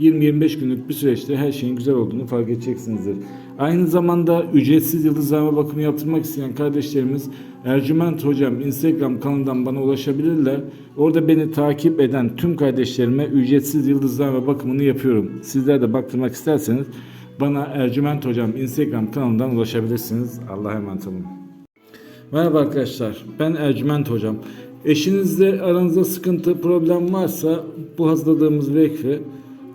20-25 günlük bir süreçte her şeyin güzel olduğunu fark edeceksinizdir. Aynı zamanda ücretsiz yıldızlama bakımı yaptırmak isteyen kardeşlerimiz Ercüment Hocam Instagram kanalından bana ulaşabilirler. Orada beni takip eden tüm kardeşlerime ücretsiz yıldızlama bakımını yapıyorum. Sizler de baktırmak isterseniz bana Ercüment Hocam Instagram kanalından ulaşabilirsiniz. Allah'a emanet olun. Merhaba arkadaşlar, ben Ercüment Hocam. Eşinizle aranızda sıkıntı, problem varsa bu hazırladığımız vekfi